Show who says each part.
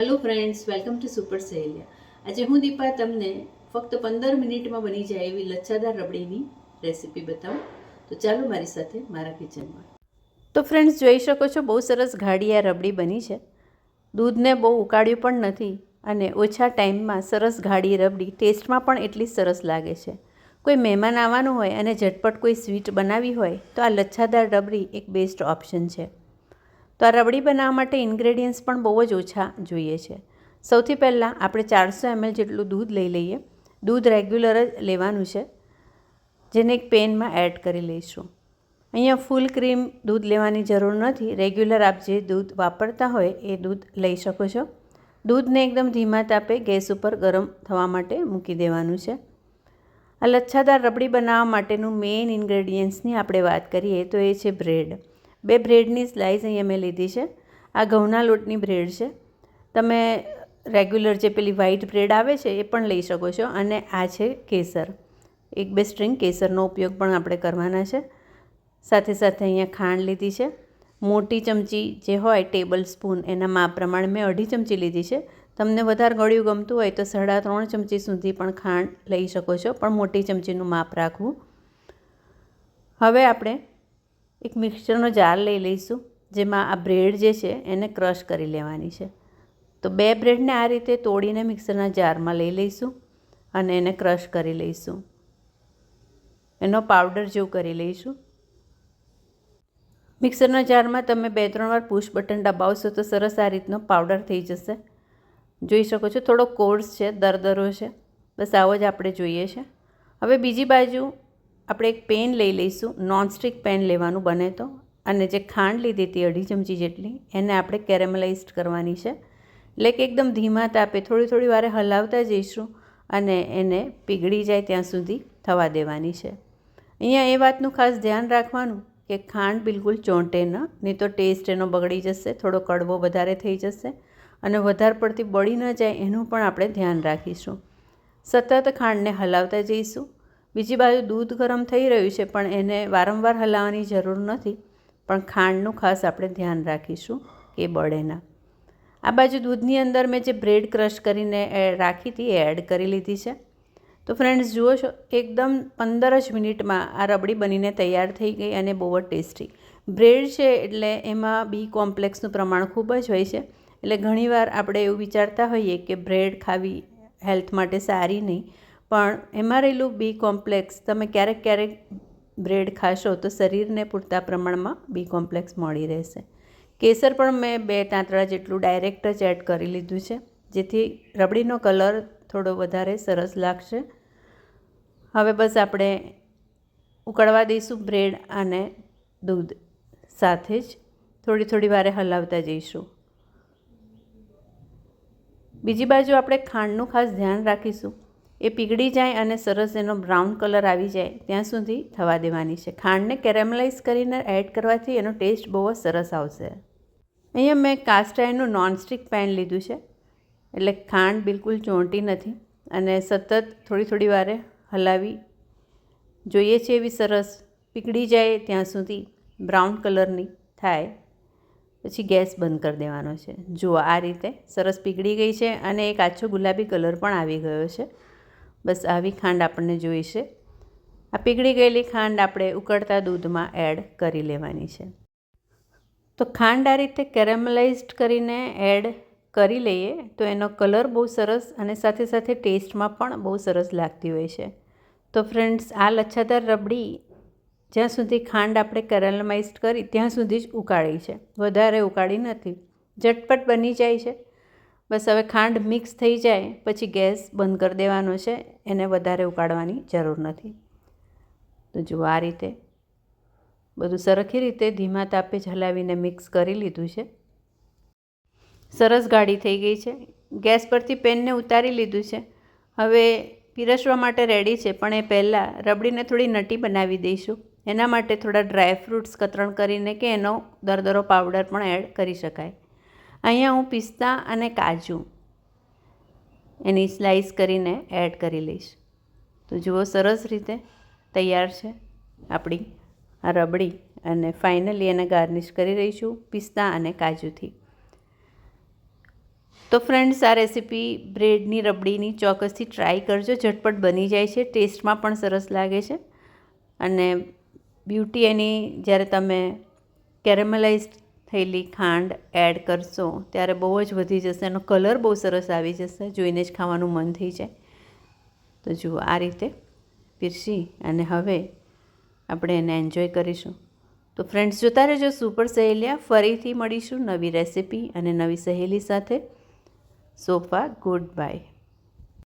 Speaker 1: Hello friends welcome to super સહેલિયા આજે હું દીપા તમને ફક્ત પંદર મિનિટમાં બની જાય એવી લચ્છાદાર રબડીની રેસીપી બતાવું. તો ચાલો મારી સાથે મારા કિચનમાં તો ફ્રેન્ડ્સ જોઈ શકો છો બહુ સરસ ગાઢી આ રબડી બની છે. દૂધને બહુ ઉકાળ્યું પણ નથી અને ઓછા ટાઈમમાં સરસ ગાઢી રબડી ટેસ્ટમાં પણ એટલી સરસ લાગે છે. કોઈ મહેમાન આવવાનું હોય અને ઝટપટ કોઈ સ્વીટ બનાવી હોય તો આ લચ્છાદાર રબડી એક બેસ્ટ ઓપ્શન છે. તો આ રબડી બનાવવા માટે ઇન્ગ્રેડિયન્ટ્સ પણ બહુ જ ઓછા જોઈએ છે. સૌથી પહેલાં આપણે ચારસો એમએલ જેટલું દૂધ લઈ લઈએ. દૂધ રેગ્યુલર જ લેવાનું છે. જેને એક પેનમાં એડ કરી લઈશું. અહીંયા ફૂલ ક્રીમ દૂધ લેવાની જરૂર નથી. રેગ્યુલર આપ જે દૂધ વાપરતા હોય એ દૂધ લઈ શકો છો. દૂધને એકદમ ધીમા તાપે ગેસ ઉપર ગરમ થવા માટે મૂકી દેવાનું છે. આ લચ્છાદાર રબડી બનાવવા માટેનું મેઇન ઇન્ગ્રેડિયન્ટ્સની આપણે વાત કરીએ તો એ છે બ્રેડ બે બ્રેડની સ્લાઇસ અહીંયા મેં લીધી છે. આ ઘઉંના લોટની બ્રેડ છે. તમે રેગ્યુલર જે પેલી વ્હાઈટ બ્રેડ આવે છે એ પણ લઈ શકો છો. અને આ છે કેસર. એક બે સ્ટ્રિંગ કેસરનો ઉપયોગ પણ આપણે કરવાના છે. સાથે સાથે અહીંયા ખાંડ લીધી છે. મોટી ચમચી જે હોય ટેબલ સ્પૂન એના માપ પ્રમાણે મેં અઢી ચમચી લીધી છે. તમને વધારે ગળ્યું ગમતું હોય તો સાડા ત્રણ ચમચી સુધી પણ ખાંડ લઈ શકો છો, પણ મોટી ચમચીનું માપ રાખવું. હવે આપણે એક મિક્સરનો જાર લઈ લઈશું, જેમાં આ બ્રેડ જે છે એને ક્રશ કરી લેવાની છે. તો બે બ્રેડને આ રીતે તોડીને મિક્સરના જારમાં લઈ લઈશું અને એને ક્રશ કરી લઈશું. એનો પાવડર જેવું કરી લઈશું. મિક્સરના જારમાં તમે બે ત્રણ વાર પુશ બટન દબાવશો તો સરસ આ રીતનો પાવડર થઈ જશે. જોઈ શકો છો થોડો કોર્સ છે, દરદરો છે. બસ આવો જ આપણે જોઈએ છે. હવે બીજી બાજુ આપણે એક પેન લઈ લઈશું નોનસ્ટિક પેન લેવાનું બને તો. અને જે ખાંડ લીધી હતી, અઢી ચમચી જેટલી, એને આપણે કેરેમલાઇઝડ કરવાની છે. એટલે કે એકદમ ધીમા તાપે, થોડી થોડી વારે હલાવતા જઈશું અને એને પીગળી જાય ત્યાં સુધી થવા દેવાની છે. અહીંયા એ વાતનું ખાસ ધ્યાન રાખવાનું કે ખાંડ બિલકુલ ચોંટે ન, નહીં તો ટેસ્ટ એનો બગડી જશે, થોડો કડવો વધારે થઈ જશે અને વધારે પડતી બળી ન જાય, એનું પણ આપણે ધ્યાન રાખીશું. સતત ખાંડને હલાવતા જઈશું બીજી બાજુ દૂધ ગરમ થઈ રહ્યું છે, પણ એને વારંવાર હલાવવાની જરૂર નથી. પણ ખાંડનું ખાસ આપણે ધ્યાન રાખીશું કે બળે ના. આ બાજુ દૂધની અંદર મેં જે બ્રેડ ક્રશ કરીને રાખી હતી, એ એડ કરી લીધી છે. તો ફ્રેન્ડ્સ, જુઓ છો, એકદમ પંદર જ મિનિટમાં આ રબડી બનીને તૈયાર થઈ ગઈ અને બહુ જ ટેસ્ટી. બ્રેડ છે એટલે એમાં બી કોમ્પ્લેક્સનું પ્રમાણ ખૂબ જ હોય છે. એટલે ઘણીવાર આપણે એવું વિચારતા હોઈએ કે બ્રેડ ખાવી હેલ્થ માટે સારી નહીં. પણ એમાં રહેલું બી કોમ્પ્લેક્સ તમે ક્યારેક ક્યારેક બ્રેડ ખાશો તો શરીરને પૂરતા પ્રમાણમાં બી કોમ્પ્લેક્સ મળી રહેશે. કેસર પણ મેં બે તાંતળા જેટલું ડાયરેક્ટ જ એડ કરી લીધું છે, જેથી રબડીનો કલર થોડો વધારે સરસ લાગશે. હવે બસ આપણે ઉકળવા દઈશું બ્રેડ અને દૂધ સાથે જ. થોડી થોડી વારે હલાવતા જઈશું. બીજી બાજુ આપણે ખાંડનું ખાસ ધ્યાન રાખીશું. એ પીગળી જાય અને સરસ એનો બ્રાઉન કલર આવી જાય, ત્યાં સુધી થવા દેવાની છે. ખાંડને કેરેમલાઇઝ કરીને એડ કરવાથી એનો ટેસ્ટ બહુ જ સરસ આવશે. અહીંયા મેં કાસ્ટ આયર્નનું નોનસ્ટિક પેન લીધું છે, એટલે ખાંડ બિલકુલ ચોંટી નથી અને સતત થોડી થોડી વારે હલાવી જોઈએ છે એવી સરસ. પીગળી જાય ત્યાં સુધી બ્રાઉન કલરની થાય, પછી ગેસ બંધ કરી દેવાનો છે. જુઓ આ રીતે સરસ પીગળી ગઈ છે અને એક આછો ગુલાબી કલર પણ આવી ગયો છે. બસ આવી ખાંડ આપણને જોઈશે આ પીગળી ગયેલી ખાંડ આપણે ઉકળતા દૂધમાં એડ કરી લેવાની છે. તો ખાંડ આ રીતે કેરેમલાઇઝડ કરીને એડ કરી લઈએ તો એનો કલર બહુ સરસ અને સાથે સાથે ટેસ્ટમાં પણ બહુ સરસ લાગતી હોય છે. તો ફ્રેન્ડ્સ, આ લચ્છાદાર રબડી જ્યાં સુધી ખાંડ આપણે કેરેમલાઇઝ્ડ કરી ત્યાં સુધી જ ઉકાળી છે. વધારે ઉકાળી નથી. ઝટપટ બની જાય છે. બસ હવે ખાંડ મિક્સ થઈ જાય, પછી ગેસ બંધ કરી દેવાનો છે, એને વધારે ઉકાળવાની જરૂર નથી. તો જુઓ આ રીતે બધું સરખી રીતે ધીમા તાપે જ હલાવીને મિક્સ કરી લીધું છે. સરસ ગાઢી થઈ ગઈ છે. ગેસ પરથી પેનને ઉતારી લીધું છે. હવે પીરસવા માટે રેડી છે, પણ એ પહેલાં રબડીને થોડી નટી બનાવી દઈશું. એના માટે થોડા ડ્રાય ફ્રૂટ્સ કતરણ કરીને કે એનો દરદરો પાવડર પણ એડ કરી શકાય. અહીંયા હું પિસ્તા અને કાજુ એની સ્લાઈસ કરીને એડ કરી લઈશ. તો જુઓ સરસ રીતે તૈયાર છે આપણી આ રબડી અને ફાઇનલી એને ગાર્નિશ કરી રહીશું પિસ્તા અને કાજુથી. તો ફ્રેન્ડ્સ આ રેસીપી બ્રેડની રબડીની ચોક્કસથી ટ્રાય કરજો, ઝટપટ બની જાય છે ટેસ્ટમાં પણ સરસ લાગે છે. અને બ્યુટી એની જ્યારે તમે કેરેમલાઇઝ થયેલી ખાંડ એડ કરશો, ત્યારે બહુ જ વધી જશે એનો કલર બહુ સરસ આવી જશે, જોઈને જ ખાવાનું મન થઈ જાય. તો જુઓ, આ રીતે પીરસી અને હવે આપણે એને એન્જોય કરીશું. તો ફ્રેન્ડ્સ જોતા રહેજો સુપર સહેલિયા. ફરીથી મળીશું નવી રેસિપી અને નવી સહેલી સાથે. Sofa good bye